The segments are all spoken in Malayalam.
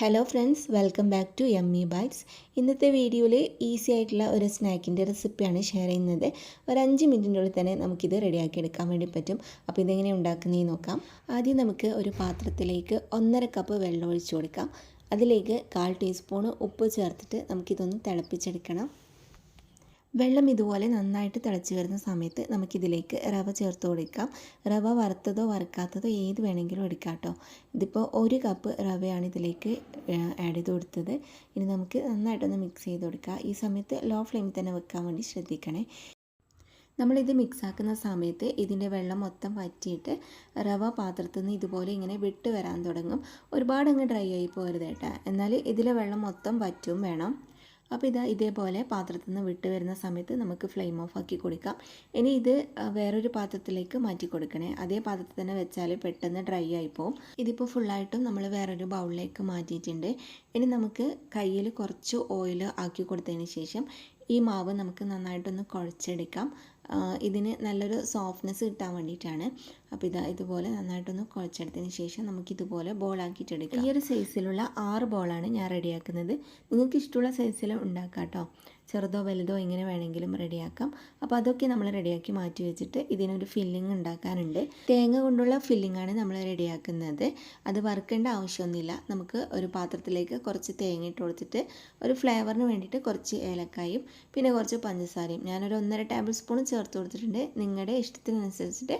Hello friends welcome back to yummy bites ഇന്നത്തെ വീഡിയോയിൽ ഈസി ആയിട്ടുള്ള ഒരു സ്നാക്കിന്റെ റെസിപ്പിയാണ് ഷെയർ ചെയ്യുന്നത്. ഒരു അഞ്ച് മിനിറ്റിന്റെ ഉള്ളിൽ തന്നെ നമുക്കിത് റെഡിയാക്കി എടുക്കാൻ വേണ്ടി പറ്റും. അപ്പോൾ ഇതെങ്ങനെ ഉണ്ടാക്കുന്നതെന്ന് നോക്കാം. ആദ്യം നമുക്ക് ഒരു പാത്രത്തിലേക്ക് ഒന്നര കപ്പ് വെള്ളം ഒഴിച്ചു കൊടുക്കാം. അതിലേക്ക് കാൽ ടീസ്പൂൺ ഉപ്പ് ചേർത്തിട്ട് നമുക്കിതൊന്ന് തിളപ്പിച്ചെടുക്കണം. വെള്ളം ഇതുപോലെ നന്നായിട്ട് തിളച്ച് വരുന്ന സമയത്ത് നമുക്കിതിലേക്ക് റവ ചേർത്ത് കൊടുക്കാം. റവ വറുത്തതോ വറുക്കാത്തതോ ഏത് വേണമെങ്കിലും എടുക്കാം കേട്ടോ. ഇതിപ്പോൾ ഒരു കപ്പ് റവയാണ് ഇതിലേക്ക് ആഡ് ചെയ്ത് കൊടുത്തത്. ഇനി നമുക്ക് നന്നായിട്ടൊന്ന് മിക്സ് ചെയ്ത് കൊടുക്കാം. ഈ സമയത്ത് ലോ ഫ്ലെയിമിൽ തന്നെ വെക്കാൻ വേണ്ടി ശ്രദ്ധിക്കണേ. നമ്മളിത് മിക്സാക്കുന്ന സമയത്ത് ഇതിന്റെ വെള്ളം മൊത്തം വറ്റിയിട്ട് റവ പാത്രത്തിൽ നിന്ന് ഇതുപോലെ ഇങ്ങനെ വിട്ട് വരാൻ തുടങ്ങും. ഒരുപാട് അങ്ങ് ഡ്രൈ ആയി പോരുത് കേട്ടോ. എന്നാൽ ഇതിലെ വെള്ളം മൊത്തം വറ്റും വേണം. അപ്പോൾ ഇതാ ഇതേപോലെ പാത്രത്തിൽ നിന്ന് വിട്ട് വരുന്ന സമയത്ത് നമുക്ക് ഫ്ലെയിം ഓഫ് ആക്കി കൊടുക്കാം. ഇനി ഇത് വേറൊരു പാത്രത്തിലേക്ക് മാറ്റി കൊടുക്കണേ. അതേ പാത്രത്തിൽ തന്നെ വെച്ചാൽ പെട്ടെന്ന് ഡ്രൈ ആയി പോകും ഇതിപ്പോൾ ഫുള്ളായിട്ടും നമ്മൾ വേറൊരു ബൗളിലേക്ക് മാറ്റിയിട്ടുണ്ട്. ഇനി നമുക്ക് കയ്യിൽ കുറച്ച് ഓയിൽ ആക്കി കൊടുത്തതിന് ശേഷം ഈ മാവ് നമുക്ക് നന്നായിട്ടൊന്ന് കുഴച്ചെടുക്കാം. ഇതിന് നല്ലൊരു സോഫ്റ്റ്നെസ് കിട്ടാൻ വേണ്ടിയിട്ടാണ്. അപ്പോൾ ഇതാ ഇതുപോലെ നന്നായിട്ടൊന്ന് കുഴച്ചെടുത്തതിന് ശേഷം നമുക്ക് ഇതുപോലെ ബോളാക്കിയിട്ടെടുക്കാം ഈ ഒരു സൈസിലുള്ള ആറ് ബോളാണ് ഞാൻ റെഡിയാക്കുന്നത് നിങ്ങൾക്ക് ഇഷ്ടമുള്ള സൈസിൽ ഉണ്ടാക്കാം കേട്ടോ ചെറുതോ വലുതോ എങ്ങനെ വേണമെങ്കിലും റെഡിയാക്കാം അപ്പോൾ അതൊക്കെ നമ്മൾ റെഡിയാക്കി മാറ്റി വെച്ചിട്ട് ഇതിനൊരു ഫില്ലിംഗ് ഉണ്ടാക്കാനുണ്ട്. തേങ്ങ കൊണ്ടുള്ള ഫില്ലിങ്ങാണ് നമ്മൾ റെഡിയാക്കുന്നത് അത് വറുക്കേണ്ട ആവശ്യമൊന്നുമില്ല. നമുക്ക് ഒരു പാത്രത്തിലേക്ക് കുറച്ച് തേങ്ങ ഇട്ട് കൊടുത്തിട്ട് ഒരു ഫ്ലേവറിന് വേണ്ടിയിട്ട് കുറച്ച് ഏലക്കായും പിന്നെ കുറച്ച് പഞ്ചസാരയും. ഞാനൊരു ഒന്നര ടേബിൾ സ്പൂൺ ചേർത്ത് കൊടുത്തിട്ടുണ്ട്. നിങ്ങളുടെ ഇഷ്ടത്തിനനുസരിച്ചിട്ട്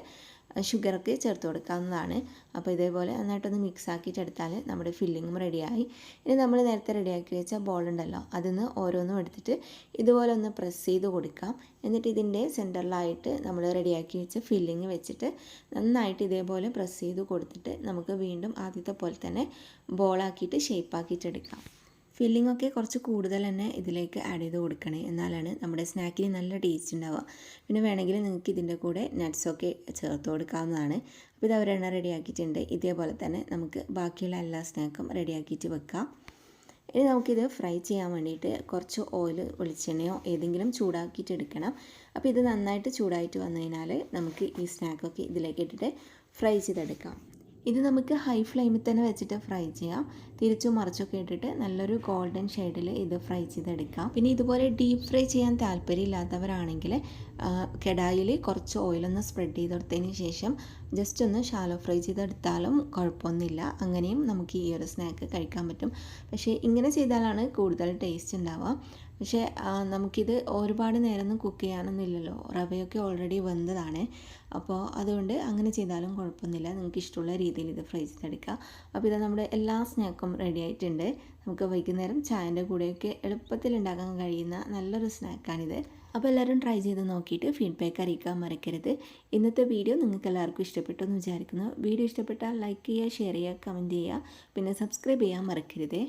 ഷുഗറൊക്കെ ചേർത്ത് കൊടുക്കാവുന്നതാണ്. അപ്പോൾ ഇതേപോലെ നന്നായിട്ടൊന്ന് മിക്സ് ആക്കിയിട്ട് എടുത്താൽ നമ്മുടെ ഫില്ലിങ്ങും റെഡിയായി ഇനി നമ്മൾ നേരത്തെ റെഡിയാക്കി വെച്ച ബോൾ ഉണ്ടല്ലോ അതിന്ന് ഓരോന്നും എടുത്തിട്ട് ഇതുപോലെ ഒന്ന് പ്രസ് ചെയ്ത് കൊടുക്കാം. എന്നിട്ട് ഇതിന്റെ സെന്ററിലായിട്ട് നമ്മൾ റെഡിയാക്കി വെച്ച ഫില്ലിങ് വെച്ചിട്ട് നന്നായിട്ട് ഇതേപോലെ പ്രസ് ചെയ്ത് കൊടുത്തിട്ട് നമുക്ക് വീണ്ടും ആദ്യത്തെ പോലെ തന്നെ ബോളാക്കിയിട്ട് ഷേപ്പാക്കിയിട്ടെടുക്കാം ഫില്ലിംഗ് ഒക്കെ കുറച്ച് കൂടുതൽ തന്നെ ഇതിലേക്ക് ആഡ് ചെയ്ത് കൊടുക്കണേ. എന്നാലാണ് നമ്മുടെ സ്നാക്കിന് നല്ല ടേസ്റ്റ് ഉണ്ടാവുക. പിന്നെ വേണമെങ്കിൽ നിങ്ങൾക്ക് ഇതിന്റെ കൂടെ നട്ട്സൊക്കെ ചേർത്ത് കൊടുക്കാവുന്നതാണ്. അപ്പോൾ ഇത് അവരെണ്ണ റെഡിയാക്കിയിട്ടുണ്ട് ഇതേപോലെ തന്നെ നമുക്ക് ബാക്കിയുള്ള എല്ലാ സ്നാക്കും റെഡിയാക്കിയിട്ട് വെക്കാം. ഇനി നമുക്കിത് ഫ്രൈ ചെയ്യാൻ വേണ്ടിയിട്ട് കുറച്ച് ഓയിൽ വെളിച്ചെണ്ണയോ ഏതെങ്കിലും ചൂടാക്കിയിട്ട് എടുക്കണം. അപ്പോൾ ഇത് നന്നായിട്ട് ചൂടായിട്ട് വന്നു കഴിഞ്ഞാൽ നമുക്ക് ഈ സ്നാക്കൊക്കെ ഇതിലേക്ക് ഇട്ടിട്ട് ഫ്രൈ ചെയ്തെടുക്കാം. ഇത് നമുക്ക് ഹൈ ഫ്ലെയിമിൽ തന്നെ വെച്ചിട്ട് ഫ്രൈ ചെയ്യാം. തിരിച്ചു മറിച്ചൊക്കെ ഇട്ടിട്ട് നല്ലൊരു ഗോൾഡൻ ഷെയ്ഡിൽ ഇത് ഫ്രൈ ചെയ്തെടുക്കാം. പിന്നെ ഇതുപോലെ ഡീപ്പ് ഫ്രൈ ചെയ്യാൻ താല്പര്യമില്ലാത്തവരാണെങ്കിൽ കെടായിൽ കുറച്ച് ഓയിലൊന്ന് സ്പ്രെഡ് ചെയ്തെടുത്തതിന് ശേഷം ജസ്റ്റ് ഒന്ന് ഷാലോ ഫ്രൈ ചെയ്തെടുത്താലും കുഴപ്പമൊന്നുമില്ല. അങ്ങനെയും നമുക്ക് ഈ ഒരു സ്നാക്ക് കഴിക്കാൻ പറ്റും. പക്ഷേ ഇങ്ങനെ ചെയ്താലാണ് കൂടുതൽ ടേസ്റ്റ് ഉണ്ടാവുക. പക്ഷേ നമുക്കിത് ഒരുപാട് നേരമൊന്നും കുക്ക് ചെയ്യാനൊന്നുമില്ലല്ലോ. റവയൊക്കെ ഓൾറെഡി വെന്തതാണ്. അപ്പോൾ അതുകൊണ്ട് അങ്ങനെ ചെയ്താലും കുഴപ്പമൊന്നുമില്ല. നിങ്ങൾക്ക് ഇഷ്ടമുള്ള രീതിയിൽ ഇത് ഫ്രൈ ചെയ്തെടുക്കുക. അപ്പോൾ ഇത് നമ്മുടെ എല്ലാ സ്നാക്കും റെഡി ആയിട്ടുണ്ട്. നമുക്ക് വൈകുന്നേരം ചായന്റെ കൂടെയൊക്കെ എളുപ്പത്തിൽ ഉണ്ടാക്കാൻ കഴിയുന്ന നല്ലൊരു സ്നാക്കാണിത്. അപ്പോൾ എല്ലാവരും ട്രൈ ചെയ്ത് നോക്കിയിട്ട് ഫീഡ്ബാക്ക് അറിയിക്കാൻ മറക്കരുത്. ഇന്നത്തെ വീഡിയോ നിങ്ങൾക്ക് എല്ലാവർക്കും ഇഷ്ടപ്പെട്ടു എന്ന് വിചാരിക്കുന്നു. വീഡിയോ ഇഷ്ടപ്പെട്ടാൽ ലൈക്ക് ചെയ്യുക ഷെയർ ചെയ്യുക കമന്റ് ചെയ്യുക. പിന്നെ സബ്സ്ക്രൈബ് ചെയ്യാൻ മറക്കരുതേ.